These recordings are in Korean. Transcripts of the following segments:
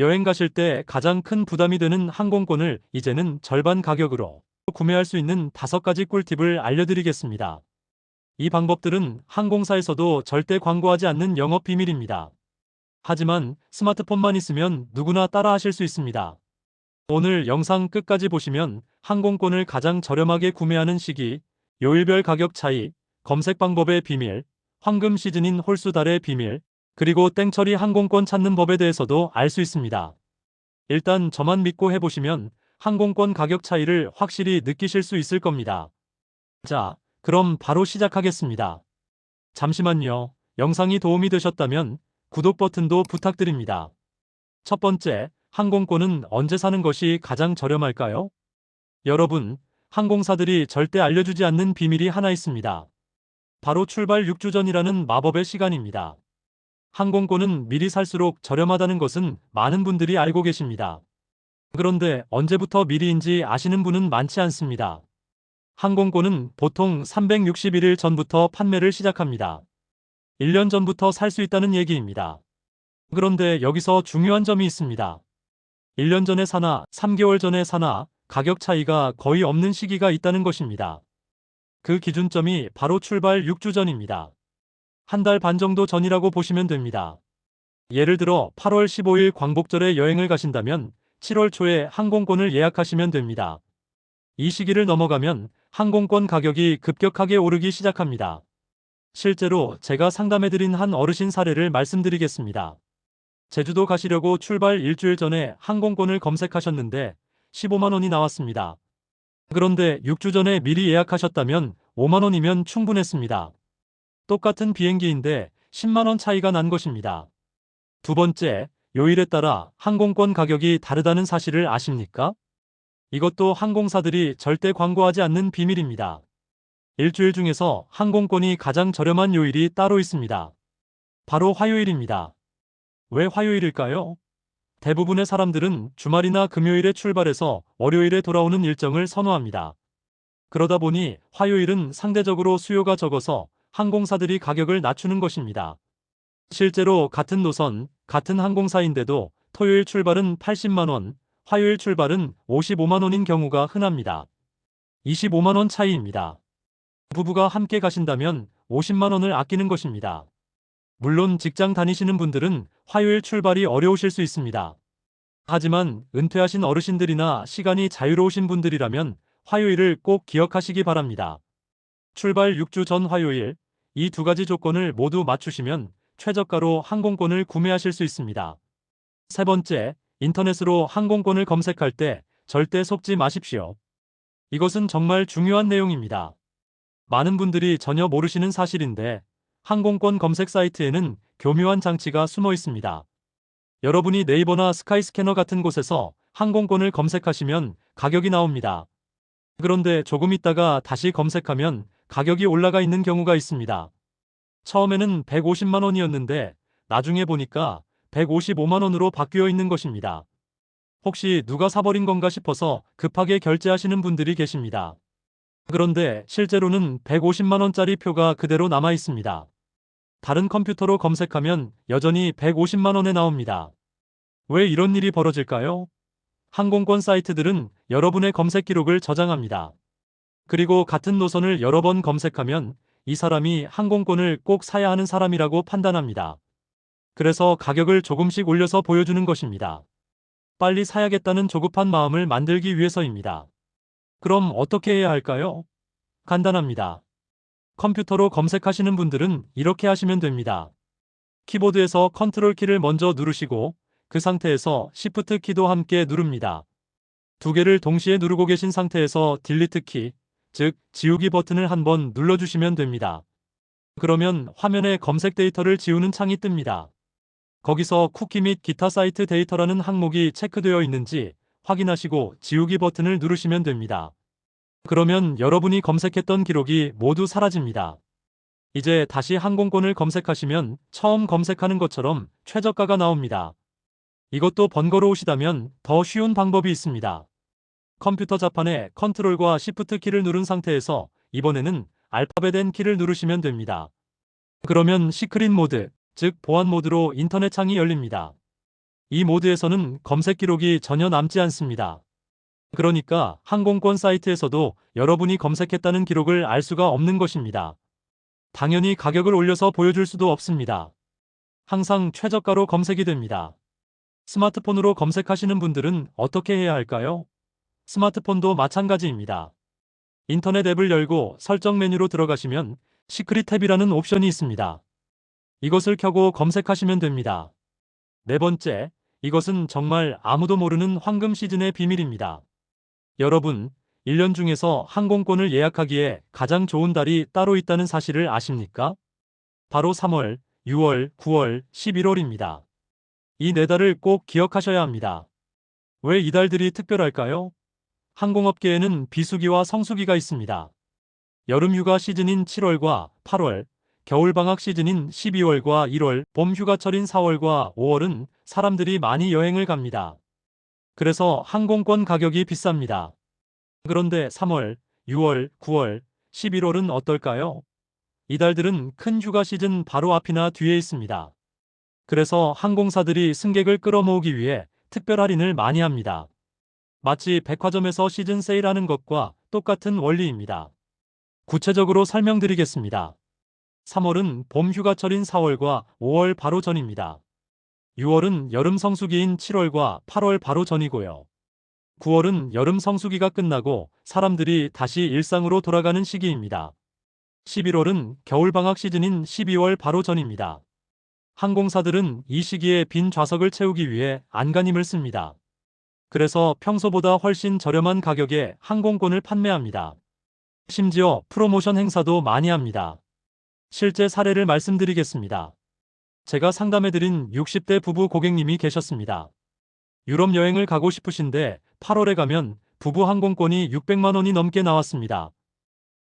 여행 가실 때 가장 큰 부담이 되는 항공권을 이제는 절반 가격으로 구매할 수 있는 다섯 가지 꿀팁을 알려드리겠습니다. 이 방법들은 항공사에서도 절대 광고하지 않는 영업 비밀입니다. 하지만 스마트폰만 있으면 누구나 따라 하실 수 있습니다. 오늘 영상 끝까지 보시면 항공권을 가장 저렴하게 구매하는 시기, 요일별 가격 차이, 검색 방법의 비밀, 황금 시즌인 홀수달의 비밀, 그리고 땡처리 항공권 찾는 법에 대해서도 알 수 있습니다. 일단 저만 믿고 해보시면 항공권 가격 차이를 확실히 느끼실 수 있을 겁니다. 자, 그럼 바로 시작하겠습니다. 잠시만요. 영상이 도움이 되셨다면 구독 버튼도 부탁드립니다. 첫 번째, 항공권은 언제 사는 것이 가장 저렴할까요? 여러분, 항공사들이 절대 알려주지 않는 비밀이 하나 있습니다. 바로 출발 6주 전이라는 마법의 시간입니다. 항공권은 미리 살수록 저렴하다는 것은 많은 분들이 알고 계십니다. 그런데 언제부터 미리인지 아시는 분은 많지 않습니다. 항공권은 보통 361일 전부터 판매를 시작합니다. 1년 전부터 살 수 있다는 얘기입니다. 그런데 여기서 중요한 점이 있습니다. 1년 전에 사나 3개월 전에 사나 가격 차이가 거의 없는 시기가 있다는 것입니다. 그 기준점이 바로 출발 6주 전입니다. 한 달 반 정도 전이라고 보시면 됩니다. 예를 들어 8월 15일 광복절에 여행을 가신다면 7월 초에 항공권을 예약하시면 됩니다. 이 시기를 넘어가면 항공권 가격이 급격하게 오르기 시작합니다. 실제로 제가 상담해드린 한 어르신 사례를 말씀드리겠습니다. 제주도 가시려고 출발 일주일 전에 항공권을 검색하셨는데 15만원이 나왔습니다. 그런데 6주 전에 미리 예약하셨다면 5만원이면 충분했습니다. 똑같은 비행기인데 10만원 차이가 난 것입니다. 두 번째, 요일에 따라 항공권 가격이 다르다는 사실을 아십니까? 이것도 항공사들이 절대 광고하지 않는 비밀입니다. 일주일 중에서 항공권이 가장 저렴한 요일이 따로 있습니다. 바로 화요일입니다. 왜 화요일일까요? 대부분의 사람들은 주말이나 금요일에 출발해서 월요일에 돌아오는 일정을 선호합니다. 그러다 보니 화요일은 상대적으로 수요가 적어서 항공사들이 가격을 낮추는 것입니다. 실제로 같은 노선, 같은 항공사인데도 토요일 출발은 80만원, 화요일 출발은 55만원인 경우가 흔합니다. 25만원 차이입니다. 부부가 함께 가신다면 50만원을 아끼는 것입니다. 물론 직장 다니시는 분들은 화요일 출발이 어려우실 수 있습니다. 하지만 은퇴하신 어르신들이나 시간이 자유로우신 분들이라면 화요일을 꼭 기억하시기 바랍니다. 출발 6주 전 화요일, 이 두 가지 조건을 모두 맞추시면 최저가로 항공권을 구매하실 수 있습니다. 세 번째, 인터넷으로 항공권을 검색할 때 절대 속지 마십시오. 이것은 정말 중요한 내용입니다. 많은 분들이 전혀 모르시는 사실인데 항공권 검색 사이트에는 교묘한 장치가 숨어 있습니다. 여러분이 네이버나 스카이스캐너 같은 곳에서 항공권을 검색하시면 가격이 나옵니다. 그런데 조금 있다가 다시 검색하면 가격이 올라가 있는 경우가 있습니다. 처음에는 150만 원이었는데 나중에 보니까 155만 원으로 바뀌어 있는 것입니다. 혹시 누가 사버린 건가 싶어서 급하게 결제하시는 분들이 계십니다. 그런데 실제로는 150만 원짜리 표가 그대로 남아 있습니다. 다른 컴퓨터로 검색하면 여전히 150만 원에 나옵니다. 왜 이런 일이 벌어질까요? 항공권 사이트들은 여러분의 검색 기록을 저장합니다. 그리고 같은 노선을 여러 번 검색하면 이 사람이 항공권을 꼭 사야 하는 사람이라고 판단합니다. 그래서 가격을 조금씩 올려서 보여주는 것입니다. 빨리 사야겠다는 조급한 마음을 만들기 위해서입니다. 그럼 어떻게 해야 할까요? 간단합니다. 컴퓨터로 검색하시는 분들은 이렇게 하시면 됩니다. 키보드에서 컨트롤 키를 먼저 누르시고 그 상태에서 시프트 키도 함께 누릅니다. 두 개를 동시에 누르고 계신 상태에서 딜리트 키, 즉 지우기 버튼을 한번 눌러주시면 됩니다. 그러면 화면에 검색 데이터를 지우는 창이 뜹니다. 거기서 쿠키 및 기타 사이트 데이터라는 항목이 체크되어 있는지 확인하시고 지우기 버튼을 누르시면 됩니다. 그러면 여러분이 검색했던 기록이 모두 사라집니다. 이제 다시 항공권을 검색하시면 처음 검색하는 것처럼 최저가가 나옵니다. 이것도 번거로우시다면 더 쉬운 방법이 있습니다. 컴퓨터 자판에 컨트롤과 시프트 키를 누른 상태에서 이번에는 알파벳 N 키를 누르시면 됩니다. 그러면 시크릿 모드, 즉 보안 모드로 인터넷 창이 열립니다. 이 모드에서는 검색 기록이 전혀 남지 않습니다. 그러니까 항공권 사이트에서도 여러분이 검색했다는 기록을 알 수가 없는 것입니다. 당연히 가격을 올려서 보여줄 수도 없습니다. 항상 최저가로 검색이 됩니다. 스마트폰으로 검색하시는 분들은 어떻게 해야 할까요? 스마트폰도 마찬가지입니다. 인터넷 앱을 열고 설정 메뉴로 들어가시면 시크릿 탭이라는 옵션이 있습니다. 이것을 켜고 검색하시면 됩니다. 네 번째, 이것은 정말 아무도 모르는 황금 시즌의 비밀입니다. 여러분, 1년 중에서 항공권을 예약하기에 가장 좋은 달이 따로 있다는 사실을 아십니까? 바로 3월, 6월, 9월, 11월입니다. 이 네 달을 꼭 기억하셔야 합니다. 왜 이 달들이 특별할까요? 항공업계에는 비수기와 성수기가 있습니다. 여름 휴가 시즌인 7월과 8월, 겨울 방학 시즌인 12월과 1월, 봄 휴가철인 4월과 5월은 사람들이 많이 여행을 갑니다. 그래서 항공권 가격이 비쌉니다. 그런데 3월, 6월, 9월, 11월은 어떨까요? 이달들은 큰 휴가 시즌 바로 앞이나 뒤에 있습니다. 그래서 항공사들이 승객을 끌어모으기 위해 특별 할인을 많이 합니다. 마치 백화점에서 시즌 세일하는 것과 똑같은 원리입니다. 구체적으로 설명드리겠습니다. 3월은 봄 휴가철인 4월과 5월 바로 전입니다. 6월은 여름 성수기인 7월과 8월 바로 전이고요. 9월은 여름 성수기가 끝나고 사람들이 다시 일상으로 돌아가는 시기입니다. 11월은 겨울방학 시즌인 12월 바로 전입니다. 항공사들은 이 시기에 빈 좌석을 채우기 위해 안간힘을 씁니다. 그래서 평소보다 훨씬 저렴한 가격에 항공권을 판매합니다. 심지어 프로모션 행사도 많이 합니다. 실제 사례를 말씀드리겠습니다. 제가 상담해드린 60대 부부 고객님이 계셨습니다. 유럽 여행을 가고 싶으신데 8월에 가면 부부 항공권이 600만 원이 넘게 나왔습니다.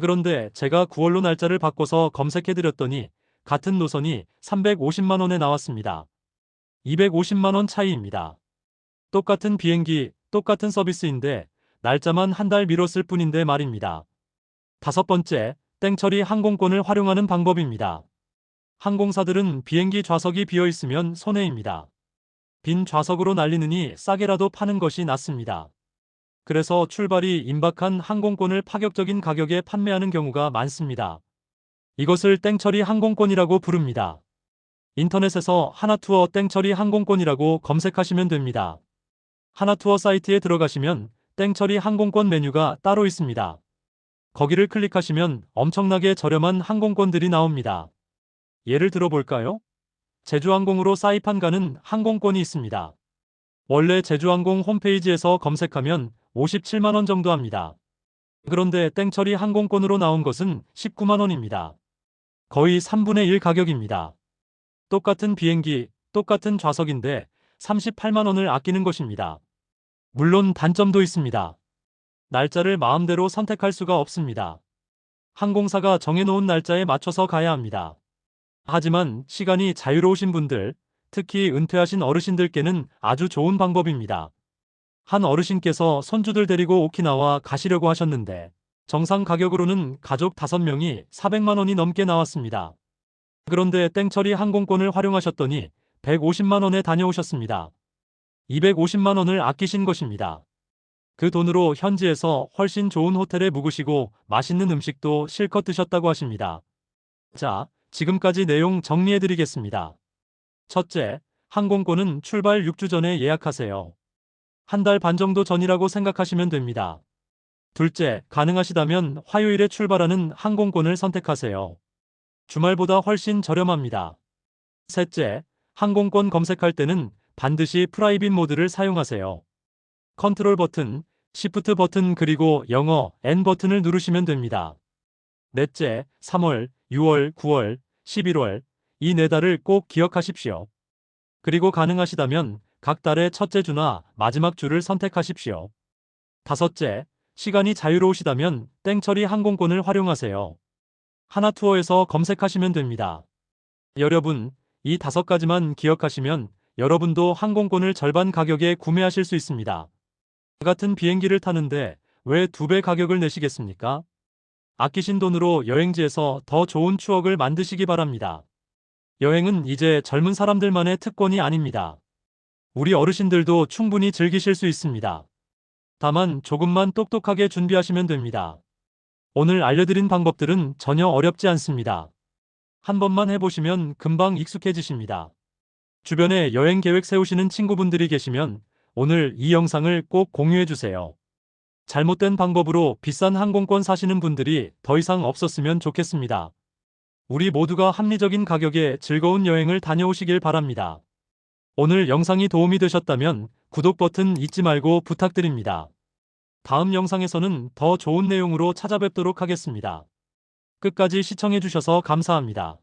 그런데 제가 9월로 날짜를 바꿔서 검색해드렸더니 같은 노선이 350만 원에 나왔습니다. 250만 원 차이입니다. 똑같은 비행기, 똑같은 서비스인데 날짜만 한 달 미뤘을 뿐인데 말입니다. 다섯 번째, 땡처리 항공권을 활용하는 방법입니다. 항공사들은 비행기 좌석이 비어 있으면 손해입니다. 빈 좌석으로 날리느니 싸게라도 파는 것이 낫습니다. 그래서 출발이 임박한 항공권을 파격적인 가격에 판매하는 경우가 많습니다. 이것을 땡처리 항공권이라고 부릅니다. 인터넷에서 하나투어 땡처리 항공권이라고 검색하시면 됩니다. 하나투어 사이트에 들어가시면 땡처리 항공권 메뉴가 따로 있습니다. 거기를 클릭하시면 엄청나게 저렴한 항공권들이 나옵니다. 예를 들어 볼까요? 제주항공으로 사이판 가는 항공권이 있습니다. 원래 제주항공 홈페이지에서 검색하면 57만원 정도 합니다. 그런데 땡처리 항공권으로 나온 것은 19만원입니다. 거의 3분의 1 가격입니다. 똑같은 비행기, 똑같은 좌석인데 38만 원을 아끼는 것입니다. 물론 단점도 있습니다. 날짜를 마음대로 선택할 수가 없습니다. 항공사가 정해놓은 날짜에 맞춰서 가야 합니다. 하지만 시간이 자유로우신 분들, 특히 은퇴하신 어르신들께는 아주 좋은 방법입니다. 한 어르신께서 손주들 데리고 오키나와 가시려고 하셨는데 정상 가격으로는 가족 5명이 400만 원이 넘게 나왔습니다. 그런데 땡처리 항공권을 활용하셨더니 150만 원에 다녀오셨습니다. 250만 원을 아끼신 것입니다. 그 돈으로 현지에서 훨씬 좋은 호텔에 묵으시고 맛있는 음식도 실컷 드셨다고 하십니다. 자, 지금까지 내용 정리해 드리겠습니다. 첫째, 항공권은 출발 6주 전에 예약하세요. 한 달 반 정도 전이라고 생각하시면 됩니다. 둘째, 가능하시다면 화요일에 출발하는 항공권을 선택하세요. 주말보다 훨씬 저렴합니다. 셋째, 항공권 검색할 때는 반드시 프라이빗 모드를 사용하세요. 컨트롤 버튼, 시프트 버튼 그리고 영어 N 버튼을 누르시면 됩니다. 넷째, 3월, 6월, 9월, 11월 이 네 달을 꼭 기억하십시오. 그리고 가능하시다면 각 달의 첫째 주나 마지막 주를 선택하십시오. 다섯째, 시간이 자유로우시다면 땡처리 항공권을 활용하세요. 하나투어에서 검색하시면 됩니다. 여러분, 이 다섯 가지만 기억하시면 여러분도 항공권을 절반 가격에 구매하실 수 있습니다. 같은 비행기를 타는데 왜 두 배 가격을 내시겠습니까? 아끼신 돈으로 여행지에서 더 좋은 추억을 만드시기 바랍니다. 여행은 이제 젊은 사람들만의 특권이 아닙니다. 우리 어르신들도 충분히 즐기실 수 있습니다. 다만 조금만 똑똑하게 준비하시면 됩니다. 오늘 알려드린 방법들은 전혀 어렵지 않습니다. 한 번만 해보시면 금방 익숙해지십니다. 주변에 여행 계획 세우시는 친구분들이 계시면 오늘 이 영상을 꼭 공유해주세요. 잘못된 방법으로 비싼 항공권 사시는 분들이 더 이상 없었으면 좋겠습니다. 우리 모두가 합리적인 가격에 즐거운 여행을 다녀오시길 바랍니다. 오늘 영상이 도움이 되셨다면 구독 버튼 잊지 말고 부탁드립니다. 다음 영상에서는 더 좋은 내용으로 찾아뵙도록 하겠습니다. 끝까지 시청해주셔서 감사합니다.